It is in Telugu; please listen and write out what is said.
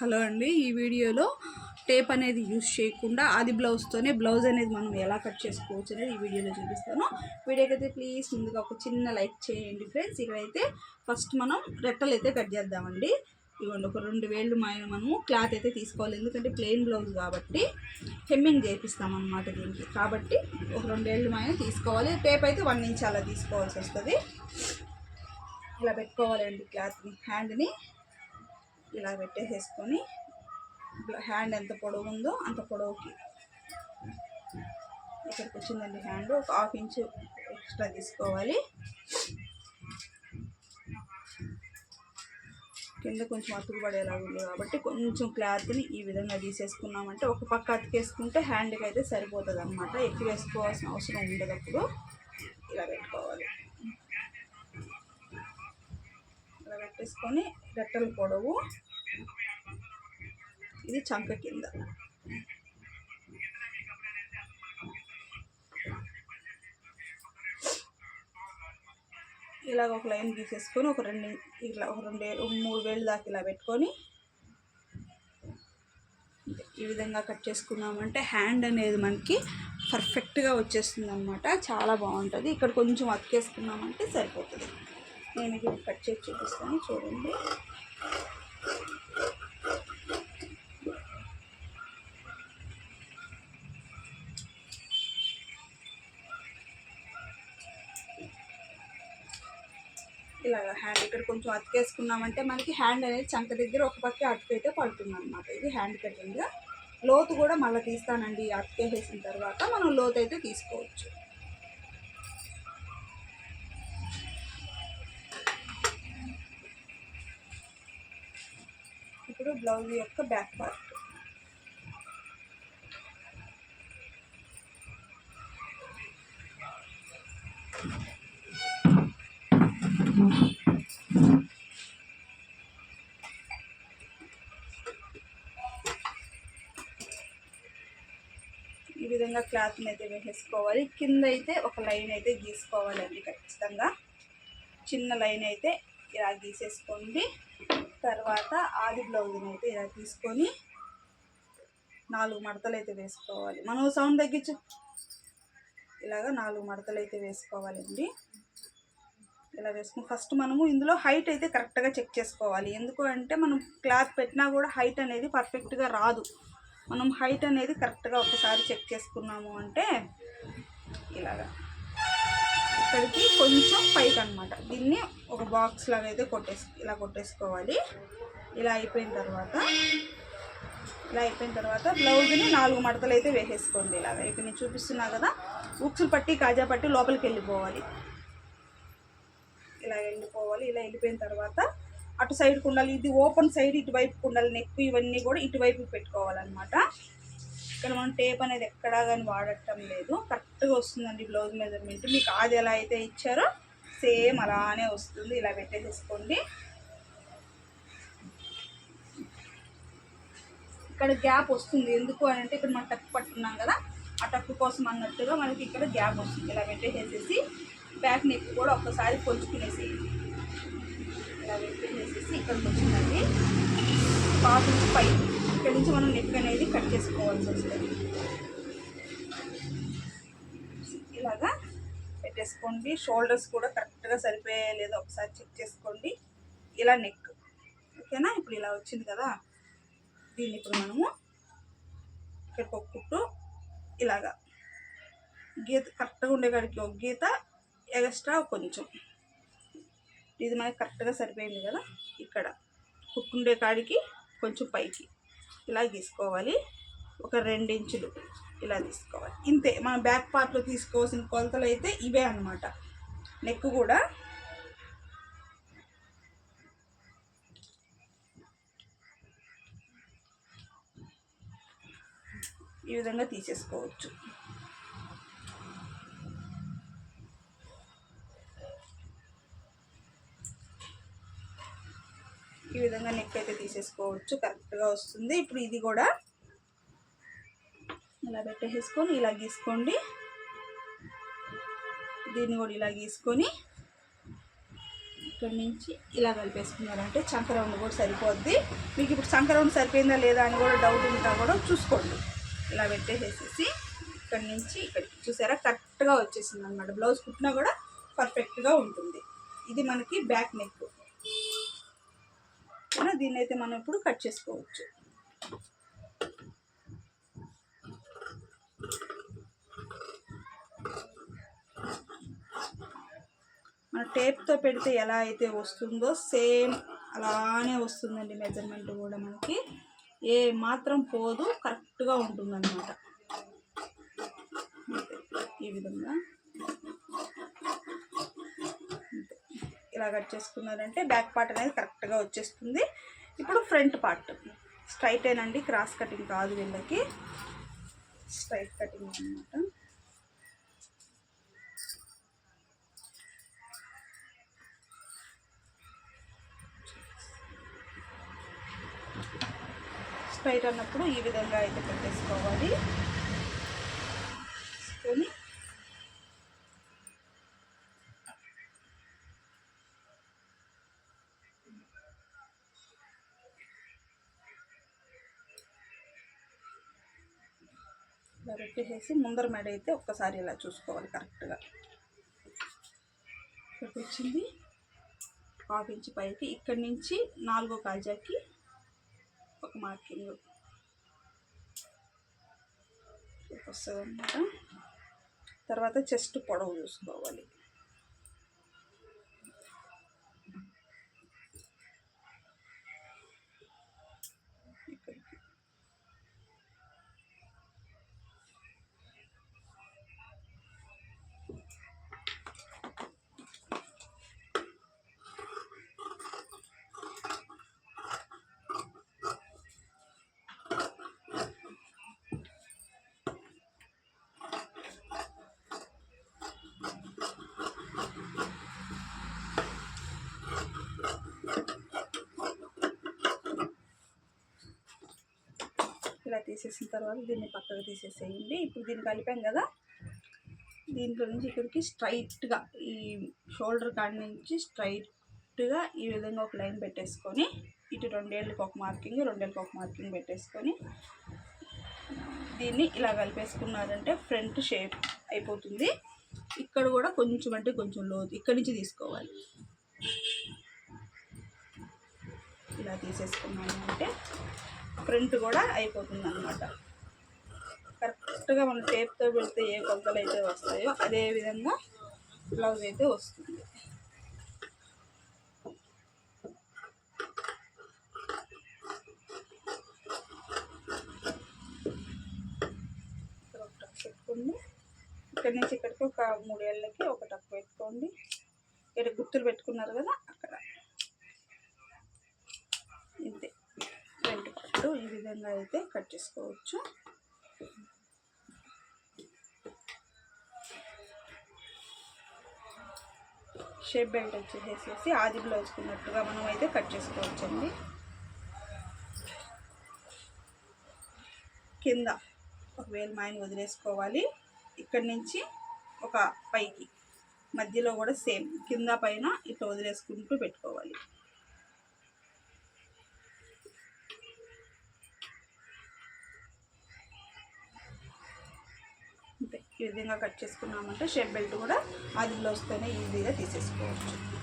హలో అండి ఈ వీడియోలో టేప్ అనేది యూజ్ చేయకుండా అది బ్లౌజ్తోనే బ్లౌజ్ అనేది మనం ఎలా కట్ చేసుకోవచ్చు అనేది ఈ వీడియోలో చూపిస్తాను. వీడియోకి అయితే ప్లీజ్ ముందుగా ఒక చిన్న లైక్ చేయండి ఫ్రెండ్స్. ఇక్కడైతే ఫస్ట్ మనం రెట్టలు అయితే కట్ చేద్దామండి. ఇవ్వండి ఒక రెండు వేళ్ళు మాయన మనము క్లాత్ అయితే తీసుకోవాలి. ఎందుకంటే ప్లెయిన్ బ్లౌజ్ కాబట్టి హెమ్మింగ్ చేపిస్తాం అనమాట దీనికి. కాబట్టి ఒక రెండేళ్ళు మాయన తీసుకోవాలి. టేప్ అయితే వన్ ఇంచ్ అలా తీసుకోవాల్సి వస్తుంది. ఇలా పెట్టుకోవాలండి క్లాత్ని హ్యాండ్ని. ఇలా పెట్టేసేసుకొని హ్యాండ్ ఎంత పొడవు ఉందో అంత పొడవుకి ఇక్కడికి వచ్చిందండి హ్యాండ్. ఒక హాఫ్ ఇంచ్ ఎక్స్ట్రా తీసుకోవాలి. కింద కొంచెం అతుకుపడేలా ఉంది కాబట్టి కొంచెం క్లాత్ని ఈ విధంగా తీసేసుకున్నామంటే ఒక పక్క అతికేసుకుంటే హ్యాండ్కి అయితే సరిపోతుంది అనమాట ఎక్కువ వేసుకోవాల్సిన అవసరం ఉండదు అప్పుడు. ఇలా పెట్టుకోవాలి. ఇలా పెట్టేసుకొని రెట్టల పొడవు ఇది చంక కింద. ఇలాగ ఒక లైన్ గీసేసుకొని ఒక రెండు ఇట్లా ఒక రెండు వేలు మూడు వేలు దాకా ఇలా పెట్టుకొని ఈ విధంగా కట్ చేసుకున్నామంటే హ్యాండ్ అనేది మనకి పర్ఫెక్ట్గా వచ్చేస్తుంది అనమాట చాలా బాగుంటుంది. ఇక్కడ కొంచెం అతికేసుకున్నామంటే సరిపోతుంది. నేను ఇది కట్ చేసి చూపిస్తాను. చూడండి. ఇలాగ హ్యాండ్ ఇక్కడ కొంచెం అతికేసుకున్నామంటే మనకి హ్యాండ్ అనేది చంక దగ్గర ఒక పక్క అతికైతే పడుతుంది అనమాట ఇది హ్యాండ్ కటింగ్ లోతు కూడా మళ్ళీ తీస్తానండి అతికేసేసిన తర్వాత మనం లోతు అయితే తీసుకోవచ్చు. ఇప్పుడు బ్లౌజ్ యొక్క బ్యాక్ పార్ట్ విధంగా క్లాత్ని అయితే వేసేసుకోవాలి. కింద అయితే ఒక లైన్ అయితే గీసుకోవాలండి ఖచ్చితంగా. చిన్న లైన్ అయితే ఇలా గీసేసుకోండి. తర్వాత ఆది బ్లౌజ్ని అయితే ఇలా తీసుకొని నాలుగు మడతలు అయితే వేసుకోవాలి. మనం సౌండ్ తగ్గించు. ఇలాగా నాలుగు మడతలు అయితే వేసుకోవాలండి. ఇలా వేసుకుని ఫస్ట్ మనము ఇందులో హైట్ అయితే కరెక్ట్గా చెక్ చేసుకోవాలి. ఎందుకు అంటే మనం క్లాత్ పెట్టినా కూడా హైట్ అనేది పర్ఫెక్ట్గా రాదు. మనం హైట్ అనేది కరెక్ట్గా ఒకసారి చెక్ చేసుకున్నాము అంటే ఇలాగా. ఇక్కడికి కొంచెం పైకి అనమాట దీన్ని ఒక బాక్స్ లాగా అయితే కొట్టేసి ఇలా కొట్టేసుకోవాలి. ఇలా అయిపోయిన తర్వాత ఇలా అయిపోయిన తర్వాత బ్లౌజ్ని నాలుగు మడతలు అయితే వేసేసుకోండి ఇలాగా. ఇక్కడ నేను చూపిస్తున్నా కదా ఉక్సులు పట్టి కాజా పట్టి లోపలికి వెళ్ళిపోవాలి. ఇలా వెళ్ళిపోవాలి. ఇలా వెళ్ళిపోయిన తర్వాత అటు సైడ్ కుండలు ఇది ఓపెన్ సైడ్ ఇటువైపు కుండలు నెక్ ఇవన్నీ కూడా ఇటువైపు పెట్టుకోవాలన్నమాట. ఇక్కడ మనం టేప్ అనేది ఎక్కడా కానీ వాడటం లేదు. కరెక్ట్గా వస్తుందండి బ్లౌజ్ మెజర్మెంట్. మీకు అది ఎలా అయితే ఇచ్చారో సేమ్ అలానే వస్తుంది. ఇలా పెట్టేసేసుకోండి. ఇక్కడ గ్యాప్ వస్తుంది. ఎందుకు అని అంటే ఇక్కడ మనం టక్ పట్టుకున్నాం కదా ఆ టక్ కోసం అన్నట్టుగా మనకి ఇక్కడ గ్యాప్ వస్తుంది. ఇలా పెట్టేసేసి బ్యాక్ నెక్ కూడా ఒక్కసారి పొంచుకునేసేయండి. ఇలా పెట్టేసేసి ఇక్కడికి వచ్చిందండి. పాటు పై ఇక్కడ నుంచి మనం నెక్ అనేది కట్ చేసుకోవాల్సి వస్తుంది. ఇలాగా పెట్టేసుకోండి. షోల్డర్స్ కూడా కరెక్ట్గా సరిపోయే లేదో ఒకసారి చెక్ చేసుకోండి. ఇలా నెక్ ఓకేనా ఇప్పుడు ఇలా వచ్చింది కదా? దీన్ని ఇప్పుడు మనము ఇక్కడికి ఒక కుట్టు ఇలాగా గీత కరెక్ట్గా ఉండే కాడికి ఒక గీత ఎక్స్ట్రా కొంచెం. ఇది మనకి కరెక్ట్గా సరిపోయింది కదా? ఇక్కడ కుక్కుండే కాడికి కొంచెం పైకి ఇలా గీసుకోవాలి. ఒక రెండు ఇంచులు ఇలా తీసుకోవాలి. ఇంతే మన బ్యాక్ పార్ట్లో తీసుకోవాల్సిన కొలతలు అయితే ఇవే అనమాట నెక్ కూడా ఈ విధంగా తీసేసుకోవచ్చు. ఈ విధంగా నెక్ అయితే తీసేసుకోవచ్చు. కరెక్ట్గా వస్తుంది. ఇప్పుడు ఇది కూడా ఇలా పెట్టేసుకొని ఇలా గీసుకోండి. దీన్ని కూడా ఇలా గీసుకొని ఇక్కడి నుంచి ఇలా కలిపేసుకున్నారంటే చంకరౌండ్ కూడా సరిపోద్ది. మీకు ఇప్పుడు చంకరౌండ్ సరిపోయిందా లేదా అని కూడా డౌట్ ఉంటా కూడా చూసుకోండి. ఇలా పెట్టేసేసి ఇక్కడ నుంచి ఇక్కడికి చూసారా? కరెక్ట్గా వచ్చేసింది అనమాట బ్లౌజ్ కుట్టినా కూడా పర్ఫెక్ట్గా ఉంటుంది. ఇది మనకి బ్యాక్ నెక్ దీన్ని అయితే మనం ఇప్పుడు కట్ చేసుకోవచ్చు. మన టేప్తో పెడితే ఎలా అయితే వస్తుందో సేమ్ అలానే వస్తుందండి మెజర్మెంట్ కూడా మనకి. ఏ మాత్రం పోదు కరెక్ట్గా ఉంటుందన్నమాట. ఈ విధంగా అంతే. ఇలా కట్ చేసుకున్నారంటే బ్యాక్ పార్ట్ అనేది కరెక్ట్గా వచ్చేస్తుంది. ఇప్పుడు ఫ్రంట్ పార్ట్. స్ట్రైట్ ఏనండి క్రాస్ కటింగ్ కాదు వీళ్ళకి. స్ట్రైట్ కటింగ్ అన్నమాట. స్ట్రైట్ అన్నప్పుడు ఈ విధంగా అయితే పెట్టేసుకోవాలి తీసుకొని ఇలా పెట్టేసేసి ముందర మెడ అయితే ఒక్కసారి ఇలా చూసుకోవాలి కరెక్ట్గా. ఇక్కడికి వచ్చింది. హాఫ్ ఇంచ్ పైకి. ఇక్కడి నుంచి నాలుగో కాజాకి ఒక మార్కింగ్ వస్తుంది అన్నమాట తర్వాత చెస్ట్ పొడవు చూసుకోవాలి ఇక్కడికి ఇలా తీసేసిన తర్వాత దీన్ని పక్కకు తీసేసేయండి. ఇప్పుడు దీన్ని కలిపాం కదా దీంట్లో నుంచి ఇక్కడికి స్ట్రైట్గా ఈ షోల్డర్ కాడి నుంచి స్ట్రైట్గా ఈ విధంగా ఒక లైన్ పెట్టేసుకొని ఇటు రెండేళ్ళకి ఒక మార్కింగ్ రెండేళ్ళకి ఒక మార్కింగ్ పెట్టేసుకొని దీన్ని ఇలా కలిపేసుకున్నారంటే ఫ్రంట్ షేప్ అయిపోతుంది. ఇక్కడ కూడా కొంచెం అంటే కొంచెం లోతు ఇక్కడి నుంచి తీసుకోవాలి. ఇలా తీసేసుకున్నాను అంటే ప్రింట్ కూడా అయిపోతుంది అనమాట కరెక్ట్గా మనం టేప్తో పెడితే ఏ కొలతలు అయితే వస్తాయో అదే విధంగా బ్లౌజ్ అయితే వస్తుంది. పెట్టుకోండి. ఇక్కడ నుంచి ఇక్కడికి ఒక మూడేళ్ళకి ఒక టక్ పెట్టుకోండి. ఇక్కడ గుర్తులు పెట్టుకున్నారు కదా అక్కడ ఇంతే ఫ్రంట్ ఈ విధంగా అయితే కట్ చేసుకోవచ్చు. షేప్ బెల్ట్ వచ్చేసేసి ఆది బ్లౌజ్కున్నట్టుగా మనం అయితే కట్ చేసుకోవచ్చండి. కింద ఒకవేళ వేలు మాయని వదిలేసుకోవాలి. ఇక్కడి నుంచి ఒక పైకి మధ్యలో కూడా సేమ్ కింద పైన ఇట్లా వదిలేసుకుంటూ పెట్టుకోవాలి అంతే ఈ విధంగా కట్ చేసుకున్నామంటే షేప్ బెల్ట్ కూడా ఆది వస్తేనే ఈజీగా తీసేసుకోవచ్చు.